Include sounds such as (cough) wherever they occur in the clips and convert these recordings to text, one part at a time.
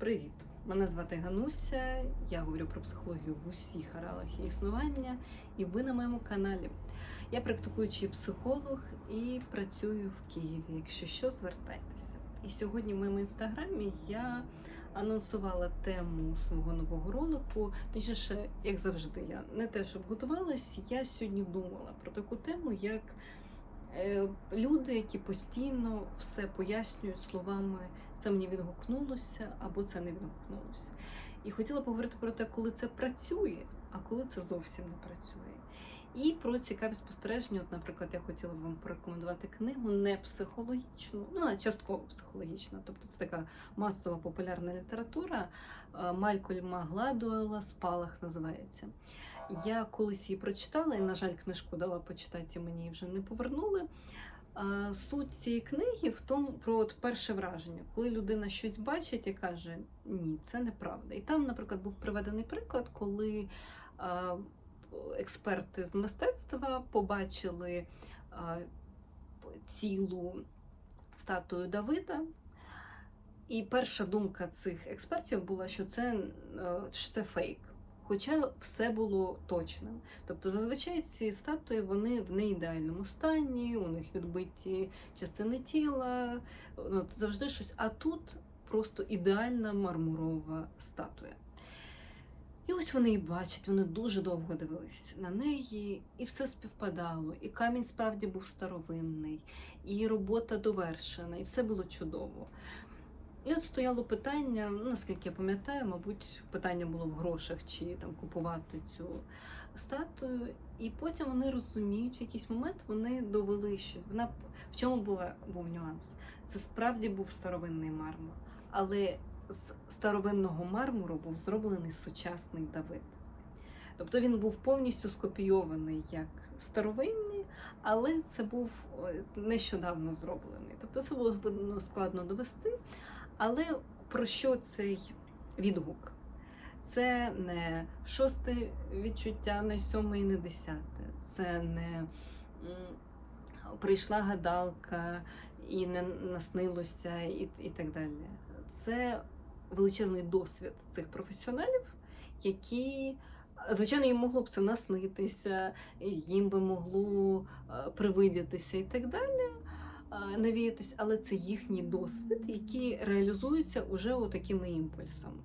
Привіт! Мене звати Гануся. Я говорю про психологію в усіх аралах її існування, і ви на моєму каналі. Я практикуючий психолог і працюю в Києві. Якщо що, звертайтеся. І сьогодні в моєму інстаграмі я анонсувала тему свого нового ролику. Точніше, як завжди, я не те, щоб готувалась, я сьогодні думала про таку тему, як люди, які постійно все пояснюють словами це мені відгукнулося або це не відгукнулося. І хотіла поговорити про те, коли це працює, а коли це зовсім не працює. І про цікаві спостереження. От, наприклад, я хотіла б вам порекомендувати книгу не психологічну, ну вона частково психологічна, тобто це така масова популярна література е, Малькольма Гладуела Спалах називається. Я колись її прочитала, і, на жаль, книжку дала почитати, мені її вже не повернули. Суть цієї книги в тому про от перше враження, коли людина щось бачить і каже ні, це неправда. І там, наприклад, був приведений приклад, коли експерти з мистецтва побачили цілу статую Давида. І перша думка цих експертів була, що це, е, що це фейк. Хоча все було точним. Тобто зазвичай ці статуї вони в неідеальному стані, у них відбиті частини тіла, ну, завжди щось. А тут просто ідеальна мармурова статуя. І ось вони і бачать, вони дуже довго дивились на неї, і все співпадало. І камінь справді був старовинний, і робота довершена, і все було чудово. І от стояло питання, ну наскільки я пам'ятаю, мабуть, питання було в грошах чи там купувати цю статую. І потім вони розуміють, в якийсь момент вони довели, що вона в чому була був нюанс. Це справді був старовинний мармур, але з старовинного мармуру був зроблений сучасний Давид. Тобто він був повністю скопійований як старовинний, але це був е, нещодавно зроблений. Тобто це було складно довести. Але про що цей відгук? Це не шосте відчуття, не сьоме і не десяте. Це не прийшла гадалка і не наснилося, і, і так далі. Це величезний досвід цих професіоналів, які. Звичайно, їм могло б це наснитися, їм би могло е, привидітися і так далі навіятись, але це їхній досвід, який реалізується уже такими імпульсами.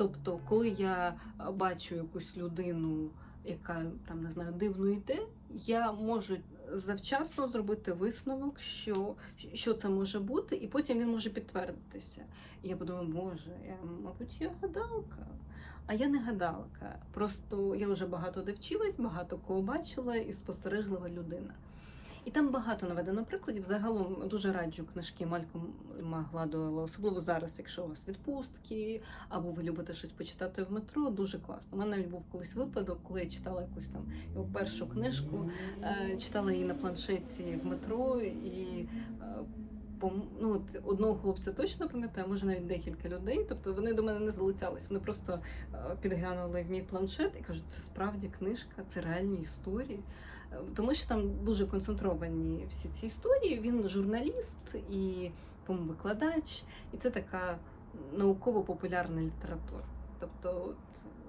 Тобто, коли я е, бачу якусь людину, яка там не знаю, дивно йде, я можу завчасно зробити висновок, що, що це може бути, і потім він може підтвердитися. І я подумаю, боже, я, мабуть, я гадалка. А я не гадалка. Просто я вже багато де вчилась, багато кого бачила і спостережлива людина. І там багато наведено прикладів. Загалом дуже раджу книжки Малькома Гладуела, особливо зараз, якщо у вас відпустки, або ви любите щось почитати в метро. Дуже класно. У мене навіть був колись випадок, коли я читала якусь там його першу книжку, е, читала її на планшеті в метро і. Пом- Ну, одного хлопця точно пам'ятаю, може навіть декілька людей. Тобто вони до мене не залицялись. Вони просто е, підглянули в мій планшет і кажуть, це справді книжка, це реальні історії. Е, Тому що там дуже концентровані всі ці історії. Він журналіст і по-моєму, викладач, і це така науково-популярна література. Тобто, от,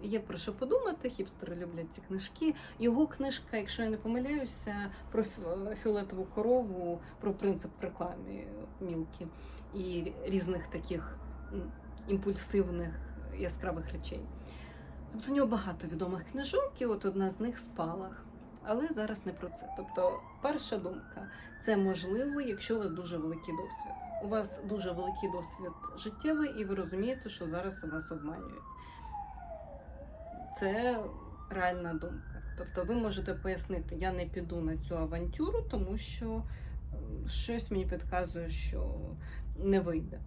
є про що подумати, хіпстери люблять ці книжки. Його книжка, якщо я не помиляюся, про фіолетову корову, про принцип в рекламі мілкі і різних таких імпульсивних яскравих речей. Тобто у нього багато відомих книжок, і от одна з них спалах. Але зараз не про це. Тобто, перша думка це можливо, якщо у вас дуже великий досвід. У вас дуже великий досвід життєвий, і ви розумієте, що зараз вас обманюють. Це реальна думка. Тобто, ви можете пояснити, я не піду на цю авантюру, тому що щось мені підказує, що не вийде.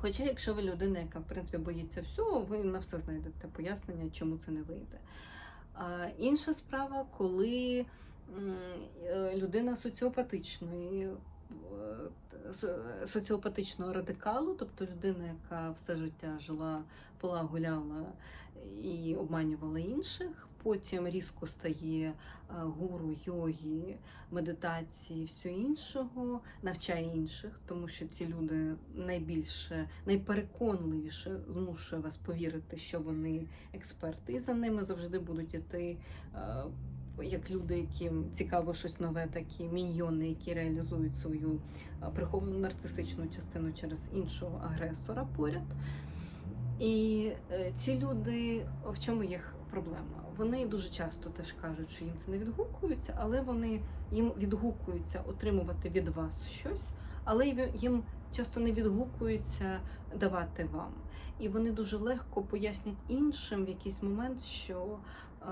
Хоча, якщо ви людина, яка в принципі боїться всього, ви на все знайдете пояснення, чому це не вийде. А інша справа, коли е, людина соціопатичної, со- соціопатичного радикалу, тобто людина, яка все життя жила, пила, гуляла і обманювала інших, потім різко стає е, гуру йоги, медитації, все іншого, навчає інших, тому що ці люди найбільше, найпереконливіше змушує вас повірити, що вони експерти, і за ними завжди будуть іти. Як люди, яким цікаво щось нове, такі міньйони, які реалізують свою приховану нарцистичну частину через іншого агресора поряд. І е, ці люди, в чому їх проблема? Вони дуже часто теж кажуть, що їм це не відгукується, але вони їм відгукується отримувати від вас щось, але їм часто не відгукується давати вам. І вони дуже легко пояснять іншим в якийсь момент, що е,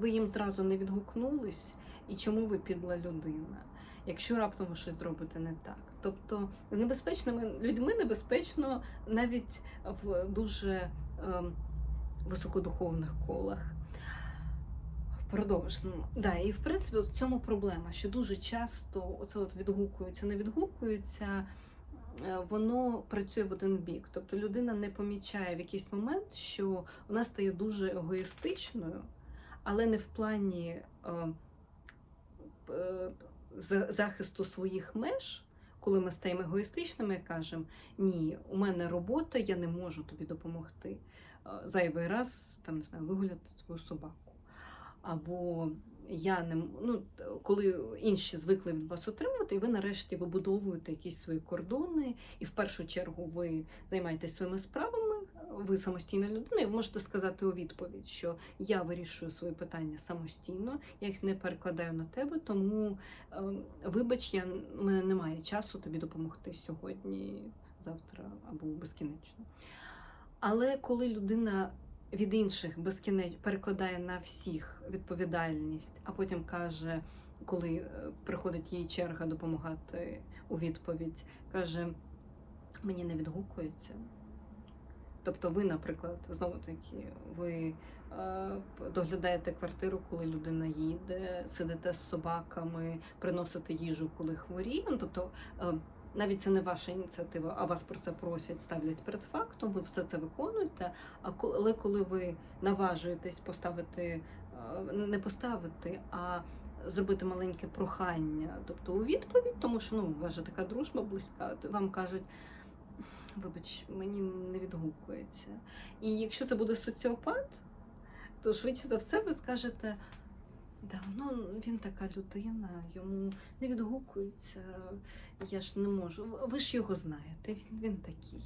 ви їм зразу не відгукнулись, і чому ви підла людина, якщо раптом ви щось зробите не так. Тобто з небезпечними людьми небезпечно навіть в дуже е, високодуховних колах. Продовжимо. Да, і в принципі в цьому проблема, що дуже часто оце от відгукується, не відгукується, е, воно працює в один бік. Тобто людина не помічає в якийсь момент, що вона стає дуже егоїстичною, але не в плані е, е, захисту своїх меж. Коли ми стаємо егоїстичними кажемо, ні, у мене робота, я не можу тобі допомогти. Е, Зайвий раз там не знаю, вигуляти свою собаку. Або я не ну, коли інші звикли від вас отримувати, і ви нарешті вибудовуєте якісь свої кордони, і в першу чергу ви займаєтесь своїми справами, ви самостійна людина, і ви можете сказати у відповідь, що я вирішую свої питання самостійно, я їх не перекладаю на тебе, тому е, вибач, я у мене немає часу тобі допомогти сьогодні, завтра або безкінечно. Але коли людина від інших безкінеч перекладає на всіх відповідальність, а потім каже, коли е, приходить їй черга допомагати у відповідь, каже: мені не відгукується. Тобто, ви, наприклад, знову таки, ви е, доглядаєте квартиру, коли людина їде, сидите з собаками, приносите їжу, коли хворіє. Ну, тобто, е, навіть це не ваша ініціатива, а вас про це просять, ставлять перед фактом, ви все це виконуєте. А коли, коли ви наважуєтесь поставити, е, не поставити, а зробити маленьке прохання, тобто у відповідь, тому що ну, у вас же така дружба близька, то вам кажуть. Вибач, мені не відгукується. І якщо це буде соціопат, то швидше за все ви скажете, да, ну він така людина, йому не відгукується, я ж не можу. Ви ж його знаєте, він, він такий.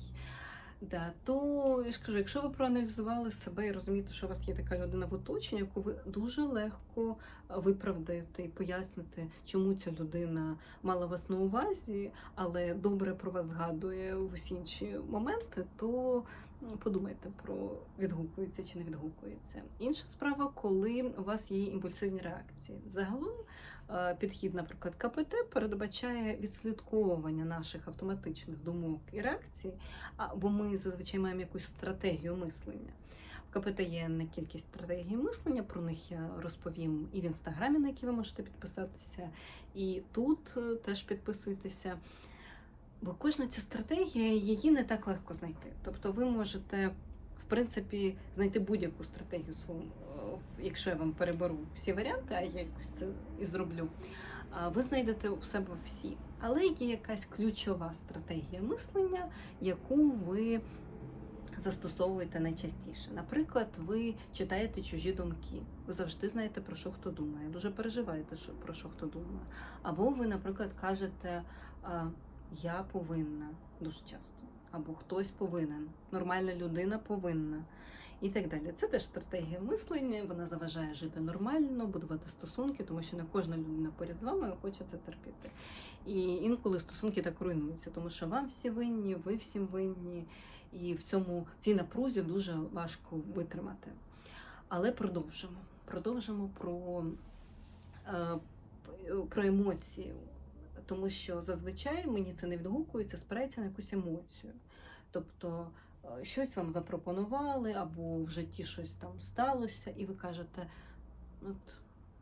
Да, то я ж кажу, якщо ви проаналізували себе і розумієте, що у вас є така людина в оточенні, яку ви дуже легко виправдаєте і поясните, чому ця людина мала вас на увазі, але добре про вас згадує в усі інші моменти, то подумайте про відгукується чи не відгукується. Інша справа, коли у вас є імпульсивні реакції. Загалом е, підхід, наприклад, КПТ передбачає відслідковування наших автоматичних думок і реакцій, бо ми зазвичай маємо якусь стратегію мислення. В КПТ є не кількість стратегій мислення, про них я розповім і в інстаграмі, на який ви можете підписатися, і тут е, теж підписуйтеся. Бо кожна ця стратегія, її не так легко знайти. Тобто ви можете, в принципі, знайти будь-яку стратегію свою, е, якщо я вам переберу всі варіанти, а я якось це і зроблю. Ви знайдете у себе всі. Але є якась ключова стратегія мислення, яку ви застосовуєте найчастіше. Наприклад, ви читаєте чужі думки. Ви завжди знаєте, про що хто думає, дуже переживаєте, про що хто думає. Або ви, наприклад, кажете Я повинна дуже часто, або хтось повинен, нормальна людина повинна. І так далі. Це теж стратегія мислення, вона заважає жити нормально, будувати стосунки, тому що не кожна людина поряд з вами хоче це терпіти. І інколи стосунки так руйнуються, тому що вам всі винні, ви всім винні, і в цьому цій напрузі дуже важко витримати. Але продовжимо. Продовжимо про, е, про емоції, тому що зазвичай мені це не відгукується, спирається на якусь емоцію. Тобто е, щось вам запропонували, або в житті щось там сталося, і ви кажете, от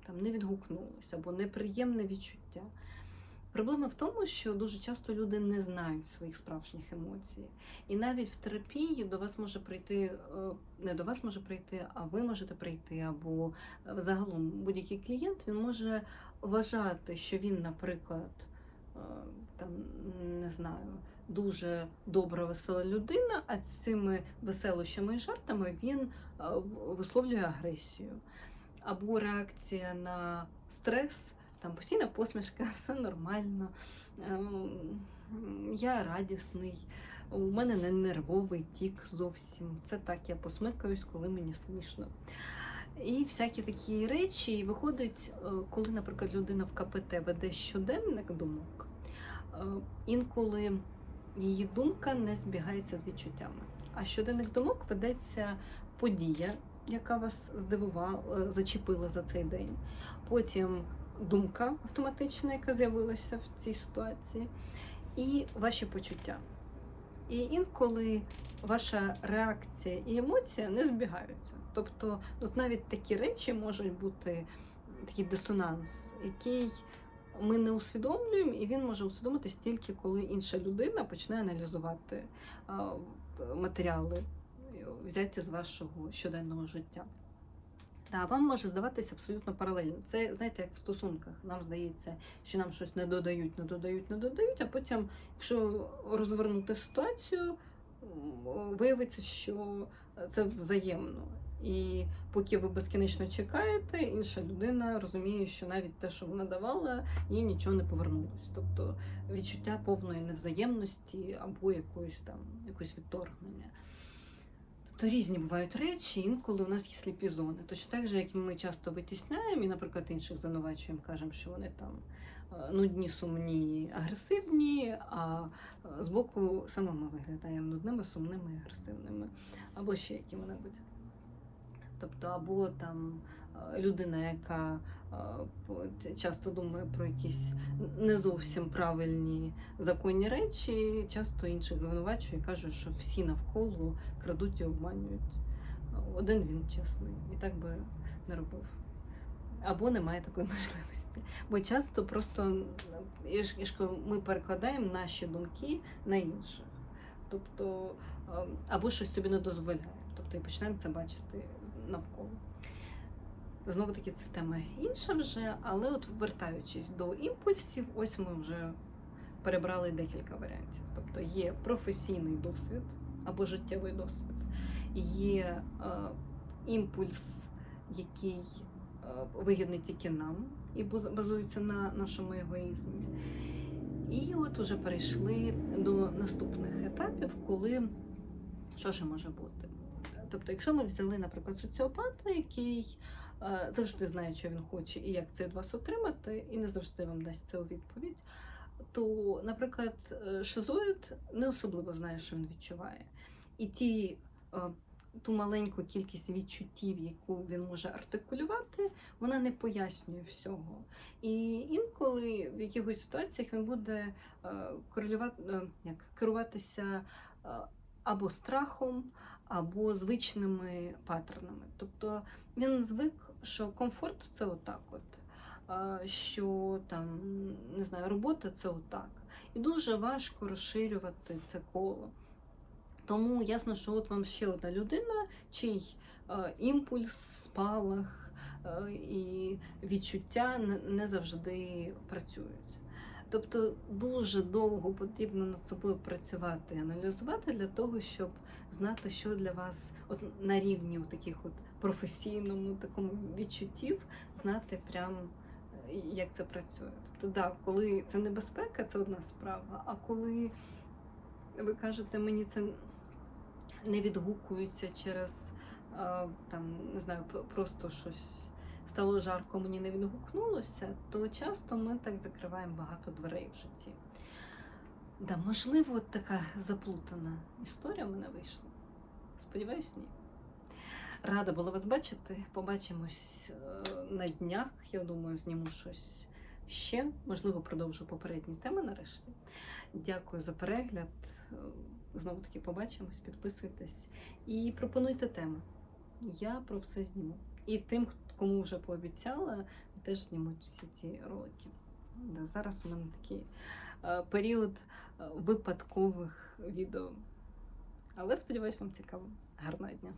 там не відгукнулося, або неприємне відчуття. Проблема в тому, що дуже часто люди не знають своїх справжніх емоцій. І навіть в терапії до вас може прийти, е, не до вас може прийти, а ви можете прийти, або е, загалом будь-який клієнт він може вважати, що він, наприклад, там не знаю, дуже добра, весела людина, а цими веселощами і жартами він е, висловлює агресію. Або реакція на стрес, там постійна посмішка, (laughs) все нормально. ем, Я радісний, у мене не нервовий тік зовсім. Це так, я посмикаюсь, коли мені смішно. І всякі такі речі. І виходить, е, коли, наприклад, людина в КПТ веде щоденник думок, е, інколи її думка не збігається з відчуттями. А щоденник думок ведеться подія, яка вас здивувала, е, зачепила за цей день. Потім думка автоматична, яка з'явилася в цій ситуації, і ваші почуття. І інколи ваша реакція і емоція не збігаються. Тобто, от навіть такі речі можуть бути такий дисонанс, який ми не усвідомлюємо, і він може усвідомитись тільки коли інша людина почне аналізувати матеріали, взяті з вашого щоденного життя. Да, вам може здаватися абсолютно паралельно. Це знаєте, як в стосунках. Нам здається, що нам щось не додають, не додають, не додають, а потім, якщо розвернути ситуацію, виявиться, що це взаємно. І поки ви безкінечно чекаєте, інша людина розуміє, що навіть те, що вона давала, їй нічого не повернулось. Тобто відчуття повної невзаємності або якоїсь там якось відторгнення. Тобто різні бувають речі, інколи у нас є сліпі зони. Точно так же, як ми часто витісняємо, і, наприклад, інших звинувачуємо, кажемо, що вони там е, нудні, сумні, агресивні, а е, збоку саме ми виглядаємо нудними, сумними, агресивними, або ще якими-небудь. Тобто, або там е, людина, яка е, часто думає про якісь не зовсім правильні законні речі, часто інших звинувачує і каже, що всі навколо крадуть і обманюють. Один він чесний і так би не робив. Або немає такої (laughs) можливості. Бо часто просто ми перекладаємо наші думки на інших. Тобто, е, або щось собі не дозволяємо. Тобто і починаємо це бачити навколо. Знову таки, це тема інша вже, але от вертаючись до імпульсів, ось ми вже перебрали декілька варіантів. Тобто є професійний досвід або життєвий досвід, є е, імпульс, який е, вигідний тільки нам і базується на нашому егоїзмі. І от уже перейшли до наступних етапів, коли що ще може бути. Тобто, якщо ми взяли, наприклад, соціопата, який е, завжди знає, що він хоче і як це від вас отримати, і не завжди вам дасть це у відповідь, то, наприклад, е, шизоїд не особливо знає, що він відчуває. І ті, е, ту маленьку кількість відчуттів, яку він може артикулювати, вона не пояснює всього. І інколи в якихось ситуаціях він буде корелювати, як, керуватися або страхом, або звичними паттернами. Тобто він звик, що комфорт це отак от. Що там не знаю, робота це отак. І дуже важко розширювати це коло. Тому ясно, що от вам ще одна людина, чий імпульс, спалах і відчуття не завжди працюють. Тобто дуже довго потрібно над собою працювати і аналізувати для того, щоб знати, що для вас от на рівні от таких от професійному такому відчуттів, знати прям е, як це працює. Тобто, да, коли це небезпека, це одна справа. А коли ви кажете, мені це не відгукується через е, там, не знаю, просто щось стало жарко, мені не відгукнулося, то часто ми так закриваємо багато дверей в житті. Да, можливо, от така заплутана історія в мене вийшла. Сподіваюсь, ні. Рада була вас бачити. Побачимось е, на днях. Я думаю, зніму щось ще. Можливо, продовжу попередні теми нарешті. Дякую за перегляд. Е, Знову таки побачимось, підписуйтесь і пропонуйте теми. Я про все зніму. І тим, кому вже пообіцяла, теж знімуть всі ті ролики. Зараз у мене такий е, період е, випадкових відео. Але сподіваюсь, вам цікаво. Гарного дня!